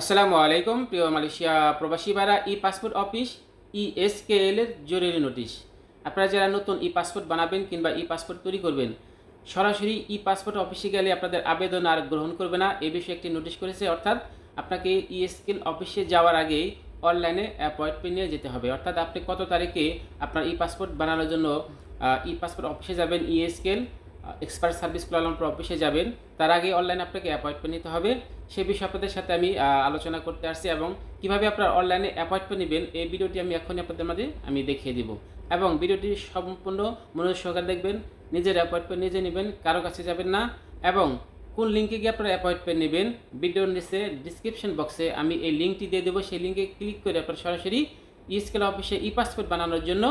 আসসালামু আলাইকুম, প্রিয় মালয়েশিয়া প্রবাসী ভাইরা, ই পাসপোর্ট অফিস ইএসকেএল এর জরুরি নোটিশ। আপনারা যারা নতুন ই পাসপোর্ট বানাবেন কিংবা ই পাসপোর্ট তৈরি করবেন, সরাসরি ই পাসপোর্ট অফিসে গেলে আপনাদের আবেদন আর গ্রহণ করবে না। এ বিষয়ে একটি নোটিশ করেছে, অর্থাৎ আপনাকে ইএসকেএল অফিসে যাওয়ার আগেই অনলাইনে অ্যাপয়েন্টমেন্ট নিয়ে যেতে হবে। অর্থাৎ আপনি কত তারিখে আপনার ই পাসপোর্ট বানানোর জন্য ই পাসপোর্ট অফিসে যাবেন ইএসকেএল এক্সপার্ট সার্ভিস কুয়ালালামপুর অফিসে যাবেন, তার আগে অনলাইনে আপনাকে অ্যাপয়েন্টমেন্ট নিতে হবে। সে বিষয়ে আপনাদের সাথে আমি আলোচনা করতে আসছি এবং কীভাবে আপনার অনলাইনে অ্যাপয়েন্টমেন্ট নেবেন, এই ভিডিওটি আমি এখনই আপনাদের মাঝে আমি দেখিয়ে দিব। এবং ভিডিওটি সম্পূর্ণ মনোযোগ সহকারে দেখবেন, নিজের অ্যাপয়েন্টমেন্ট নিজে নেবেন, কারও কাছে যাবেন না এবং কোন লিঙ্কে গিয়ে আপনারা অ্যাপয়েন্টমেন্ট নেবেন, ভিডিওর নিচে ডিসক্রিপশন বক্সে আমি এই লিঙ্কটি দিয়ে দেবো। সেই লিঙ্কে ক্লিক করে আপনারা সরাসরি ইস্কেল অফিসে ই পাসপোর্ট বানানোর জন্য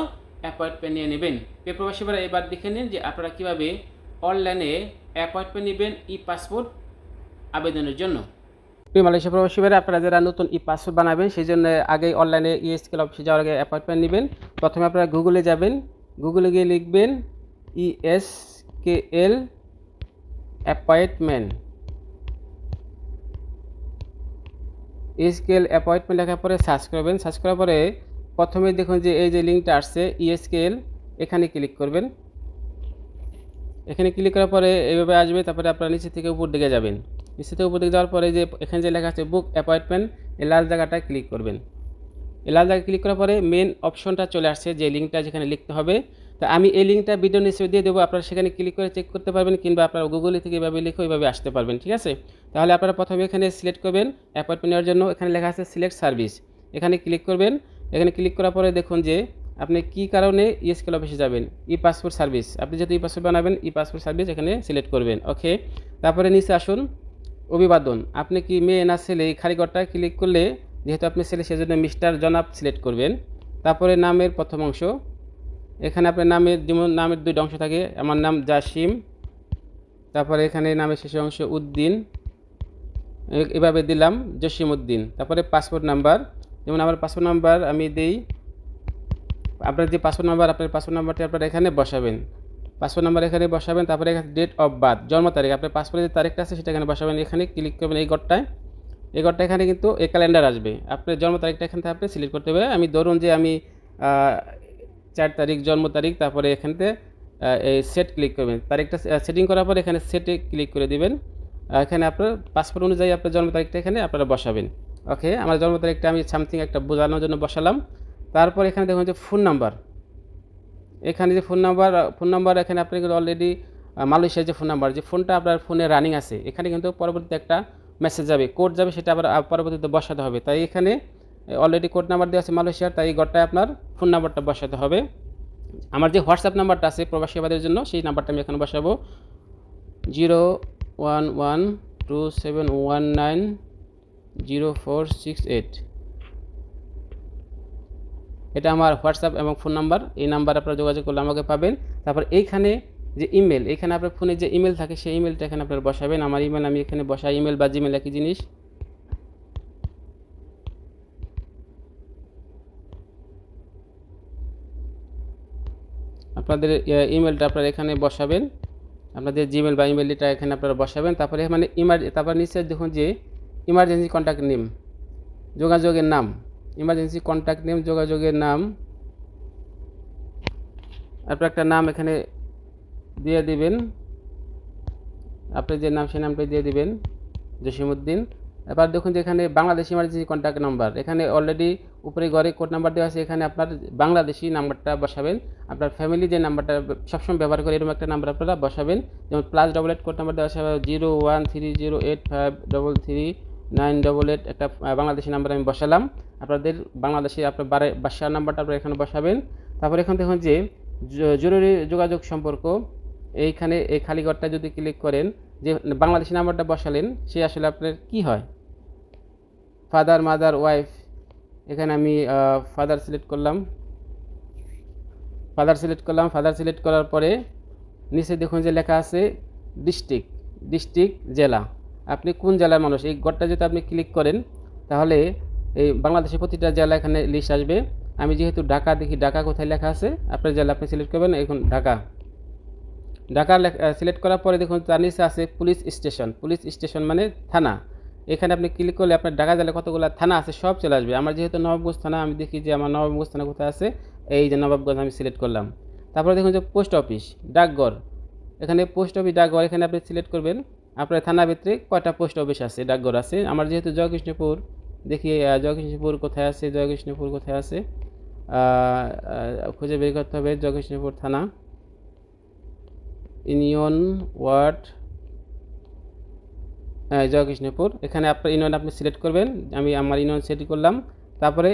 অ্যাপয়েন্টমেন্ট নিয়ে নেবেন। প্রিয় প্রবাসীরা এবার দেখে নিন যে আপনারা কীভাবে অনলাইনে অ্যাপয়েন্টমেন্ট নেবেন ই পাসপোর্ট আবেদনের জন্য। প্রিয় মালয়েশিয়া প্রবাসী ভাইরা, আপনারা যারা নতুন ই পাসপোর্ট বানাবেন, সেই জন্য আগেই অনলাইনে ইএসকেল অফিসে যাওয়ার আগে অ্যাপয়েন্টমেন্ট নেবেন। প্রথমে আপনারা গুগলে যাবেন। গুগলে গিয়ে লিখবেন ইএসকেএল অ্যাপয়েন্টমেন্ট ইএসকেএল অ্যাপয়েন্টমেন্ট লেখার পরে সার্চ করবেন। সার্চ করার পরে প্রথমে দেখুন যে এই যে লিঙ্কটা আসছে ইএসকেএল এখানে ক্লিক করবেন। এখানে ক্লিক করার পরে এইভাবে আসবে, তারপরে আপনারা নিচে থেকে উপর দিকে যাবেন। থেকে উপর দিকে যাওয়ার পরে যে এখানে যে লেখা আছে বুক অ্যাপয়েন্টমেন্ট এই লাল জায়গাটায় ক্লিক করবেন। এই লাল জায়গায় ক্লিক করার পরে মেন অপশনটা চলে আসছে যে লিঙ্কটা যেখানে লিখতে হবে। তা আমি এই লিঙ্কটা ভিডিও নিচে দিয়ে দেবো, আপনারা সেখানে ক্লিক করে চেক করতে পারবেন কিংবা আপনারা গুগলে থেকে এভাবে লিখে ওইভাবে আসতে পারবেন, ঠিক আছে? তাহলে আপনারা প্রথমে এখানে সিলেক্ট করবেন অ্যাপয়েন্টমেন্ট নেওয়ার জন্য এখানে লেখা আছে সিলেক্ট সার্ভিস এখানে ক্লিক করবেন, এখানে ক্লিক করার পরে দেখুন যে আপনি কি কারণে ইএসকেল অফিসে যাবেন? ই পাসপোর্ট সার্ভিস আপনি যেহেতু ই পাসপোর্ট বানাবেন ই পাসপোর্ট সার্ভিস এখানে সিলেক্ট করবেন ওকে তারপরে নিচে আসুন অভিবাদন। আপনি কি মেয়ে না ছেলে এই খালি ঘরটায় ক্লিক করলে, যেহেতু আপনি ছেলে, সেজন্য মিস্টার জনাব সিলেক্ট করবেন। তারপরে নামের প্রথম অংশ। এখানে আপনার নামের যেমন নামের দুইটা অংশ থাকে, আমার নাম জাসিম, তারপরে এখানে নামের শেষের অংশ উদ্দিন এভাবে দিলাম, জসিম উদ্দিন। তারপরে পাসপোর্ট নাম্বার যেমন আমার পাসপোর্ট নাম্বার আমি দিই, আপনার যে পাসপোর্ট নাম্বার আপনার পাসপোর্ট নাম্বারটি আপনার এখানে বসাবেন। পাসপোর্ট নাম্বার এখানে বসাবেন, তারপরে এখানে ডেট অফ বার্থ জন্ম তারিখ। আপনার পাসপোর্টের যে তারিখটা আছে, সেটা এখানে বসাবেন। এখানে ক্লিক করবেন এই ঘরটায় এই ঘরটা এখানে কিন্তু এই ক্যালেন্ডার আসবে। আপনার জন্ম তারিখটা এখান থেকে আপনি সিলেক্ট করতে হবে আমি ধরুন যে আমি চার তারিখ, জন্ম তারিখ, তারপরে এখানতে এই সেট ক্লিক করবেন। তারিখটা সেটিং করার পর এখানে সেটে ক্লিক করে দিবেন। এখানে আপনার পাসপোর্ট অনুযায়ী আপনার জন্ম তারিখটা এখানে আপনারা বসাবেন। ওকে আমার জন্ম তারিখটা আমি সামথিং একটা বোঝানোর জন্য বসালাম। তারপর এখানে দেখুন যে ফোন নাম্বার এখানে যে ফোন নাম্বার ফোন নাম্বার এখানে আপনি অলরেডি মালয়েশিয়ার যে ফোন নাম্বার যে ফোনটা আপনার ফোনে রানিং আছে, এখানে কিন্তু পরবর্তীতে একটা মেসেজ যাবে। কোড যাবে, সেটা আবার পরবর্তীতে বসাতে হবে। তাই এখানে অলরেডি কোড নাম্বার দেওয়া আছে মালয়েশিয়ার, তাই এই ঘরটায় আপনার ফোন নাম্বারটা বসাতে হবে। আমার যে হোয়াটসঅ্যাপ নাম্বারটা আছে প্রবাসী আমাদের জন্য, সেই নাম্বারটা আমি এখানে বসাবো। Zero one one two seven one nine zero four six eight. এটা আমার হোয়াটসঅ্যাপ এবং ফোন নাম্বার। এই নাম্বার আপনারা যোগাযোগ করলে আমাকে পাবেন। তারপর এইখানে যে ইমেল, এখানে আপনার ফোনে যে ইমেল থাকে, সেই ইমেলটা এখানে আপনারা বসাবেন। আমার ইমেল, আমি এখানে বসাই ইমেল বা জিমেল একই জিনিস। আপনাদের ইমেলটা আপনারা এখানে বসাবেন। আপনাদের জিমেল বা ইমেলটা এখানে আপনারা বসাবেন। তারপরে মানে ইমার, তারপর নিচে দেখুন যে ইমার্জেন্সি কন্ট্যাক্ট নেম যোগাযোগের নাম। ইমার্জেন্সি কন্ট্যাক্ট নেম যোগাযোগের নাম। আপনার একটা নাম এখানে দিয়ে দিবেন। আপনি যে নাম সেই নামটা দিয়ে দিবেন, জসিমউদ্দিন। এবার দেখুন যে এখানে বাংলাদেশ ইমার্জেন্সি কন্ট্যাক্ট নাম্বার এখানে অলরেডি উপরে ঘরে কোড নাম্বার দেওয়া আছে। এখানে আপনার বাংলাদেশি নাম্বারটা বসাবেন। আপনার ফ্যামিলি যে নাম্বারটা সবসময় ব্যবহার করে এরকম একটা নাম্বার আপনারা বসাবেন। যেমন plus double eight code number দেওয়া আছে zero one three zero eight five double three nine double eight একটা বাংলাদেশি নাম্বার আমি বসালাম। আপনাদের বাংলাদেশে আপনার বারে, বাসার নাম্বারটা আপনারা এখানে বসাবেন। তারপর এখানে দেখুন যে জরুরি যোগাযোগ সম্পর্ক, এইখানে, এই খালি ঘরটা যদি ক্লিক করেন, যে বাংলাদেশি নাম্বারটা বসালেন, সে আসলে আপনার কি হয়? ফাদার মাদার ওয়াইফ এখানে আমি ফাদার সিলেক্ট করলাম। ফাদার সিলেক্ট করলাম। ফাদার সিলেক্ট করার পরে নিচে দেখুন যে লেখা আছে ডিস্ট্রিক্ট ডিস্ট্রিক্ট জেলা। আপনি কোন জেলার মানুষ? এই ঘরটা যদি আপনি ক্লিক করেন, তাহলে এই বাংলাদেশের প্রতিটা জেলা এখানে লিস্ট আসবে। আমি যেহেতু ঢাকা দেখি, ঢাকা কোথায় লেখা আছে? আপনার জেলা আপনি সিলেক্ট করবেন, এখন ঢাকা। ঢাকা সিলেক্ট করার পরে দেখুন, তার নিচে আছে পুলিশ স্টেশন পুলিশ স্টেশন মানে থানা। এখানে আপনি ক্লিক করলে আপনার ঢাকা জেলায় কতগুলো থানা আছে সব চলে আসবে। আমার যেহেতু নবাবগঞ্জ থানা, আমি দেখি যে আমার নবাবগঞ্জ থানা কোথায় আছে? এই যে নবাবগঞ্জ আমি সিলেক্ট করলাম। তারপরে দেখুন যে পোস্ট অফিস ডাকঘর। এখানে পোস্ট অফিস ডাকঘর, এখানে আপনি সিলেক্ট করবেন। আপনার থানা ভিত্তিক কয়টা পোস্ট অফিস আছে, ডাকঘর আছে? আমার যেহেতু জয়কৃষ্ণপুর, দেখি জয়কৃষ্ণপুর কোথায় আছে, জয়কৃষ্ণপুর কোথায় আছে? খুঁজে বের করতে হবে জয়কৃষ্ণপুর থানা। ইউনিয়ন ওয়ার্ড হ্যাঁ জয়কৃষ্ণপুর। এখানে আপনার ইউনিয়ন আপনি সিলেক্ট করবেন, আমি আমার ইউনিয়ন সিলেক্ট করলাম। তারপরে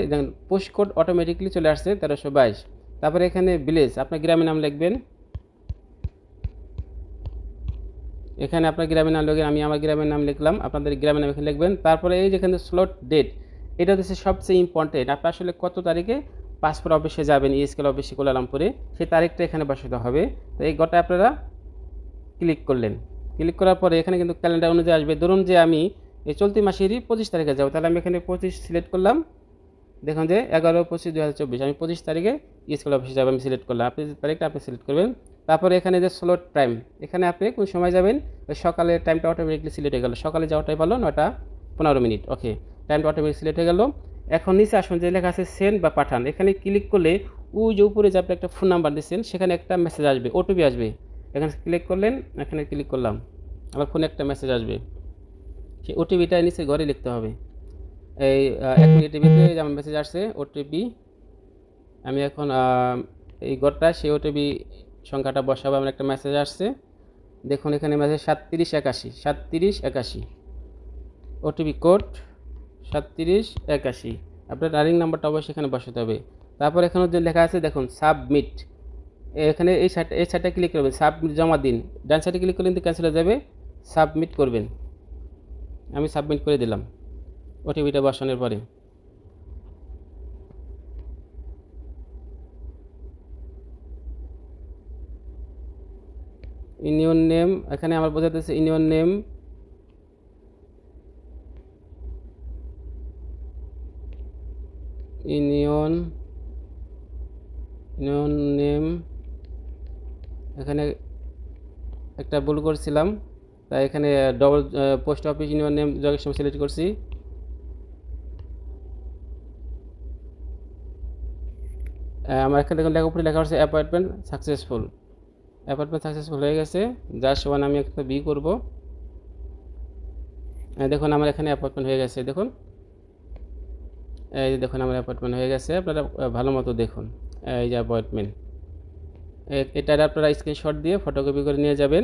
পোস্ট কোড অটোমেটিকলি চলে আসছে তেরোশো বাইশ। তারপরে এখানে ভিলেজ, আপনার গ্রামের নাম লিখবেন। এখানে আপনার গ্রামের নাম লিখবেন আমি আমার গ্রামের নাম লিখলাম, আপনাদের গ্রামের নাম এখানে লিখবেন। তারপরে এই যেখানে স্লট ডেট এটা হচ্ছে সবচেয়ে ইম্পর্টেন্ট আপনি আসলে কত তারিখে পাসপোর্ট অফিসে যাবেন ইএসকেল অফিসে কোলালামপুরে সেই তারিখটা এখানে বসাতে হবে। তো এই গোটা আপনারা ক্লিক করলেন। ক্লিক করার পরে এখানে কিন্তু ক্যালেন্ডার অনুযায়ী আসবে। ধরুন যে আমি এই চলতি মাসেরই পঁচিশ তারিখে যাব, তাহলে আমি এখানে পঁচিশ সিলেক্ট করলাম। দেখুন যে এগারো পঁচিশ দু হাজার চব্বিশ, আমি পঁচিশ তারিখে স্কুল অফিসে যাব, আমি সিলেক্ট করলাম। আপনি তারিখটা আপনি সিলেক্ট করবেন তারপরে এখানে যে স্লট টাইম এখানে আপনি কোন সময় যাবেন? ওই সকালে টাইমটা অটোমেটিকলি সিলেক্ট হয়ে গেল। সকালে যাওয়াটাই ভালো, নয়টা পনেরো মিনিট ওকে টাইমটা অটোমেটিক সিলেক্ট হয়ে গেল। এখন নিচে আসুন, যে লেখা আছে সেন্ড বা পাঠান, এখানে ক্লিক করলে ওই যে উপরে যে আপনি একটা ফোন নাম্বার দিচ্ছেন, সেখানে একটা মেসেজ আসবে ওটিপি আসবে। এখানে ক্লিক করলেন, এখানে ক্লিক করলাম। আমার ফোনে একটা মেসেজ আসবে। সেই ওটিপিটা নিচে ঘরে লিখতে হবে। এই এক মিনিটের ভিতরে যেমন মেসেজ আসছে ওটিপি আমি এখন এই ঘরটা, সেই ওটিপি সংখ্যাটা বসাবো আমার একটা মেসেজ আসছে। দেখুন, এখানে মেসেজ সাতত্রিশ একাশি সাতত্রিশ একাশি। ওটিপি কোড সাতত্রিশ একাশি। আপনার রানিং নাম্বারটা অবশ্যই এখানে বসাতে হবে। তারপর এখানে যে লেখা আছে, দেখুন সাবমিট এখানে এই সাইড এই সাইডটা ক্লিক করবেন সাবমিট জমা দিন। ডান সাইডে ক্লিক করলে কিন্তু ক্যান্সেল হয়ে যাবে সাবমিট করবেন। আমি সাবমিট করে দিলাম ওটিপিটা বসানোর পরে। ইউনিয়ন নেম, এখানে আমার বোঝাতেছে union name. Union union name. এখানে একটা ভুল করছিলাম, তাই এখানে double post office union name জগের select করছি। আমার এখানে লেখা উপরে লেখা হচ্ছে অ্যাপয়েন্টমেন্ট সাকসেসফুল অ্যাপয়েন্টমেন্ট সাকসেসফুল হয়ে গেছে। যার সমান আমি একটা বি করব। দেখুন, আমার এখানে অ্যাপার্টমেন্ট হয়ে গেছে, দেখুন। এই যে দেখুন, আমার অ্যাপার্টমেন্ট হয়ে গেছে। আপনারা ভালো মতো দেখুন। এই যে অ্যাপয়েন্টমেন্ট এটার আপনারা স্ক্রিনশট দিয়ে ফটোকপি করে নিয়ে যাবেন।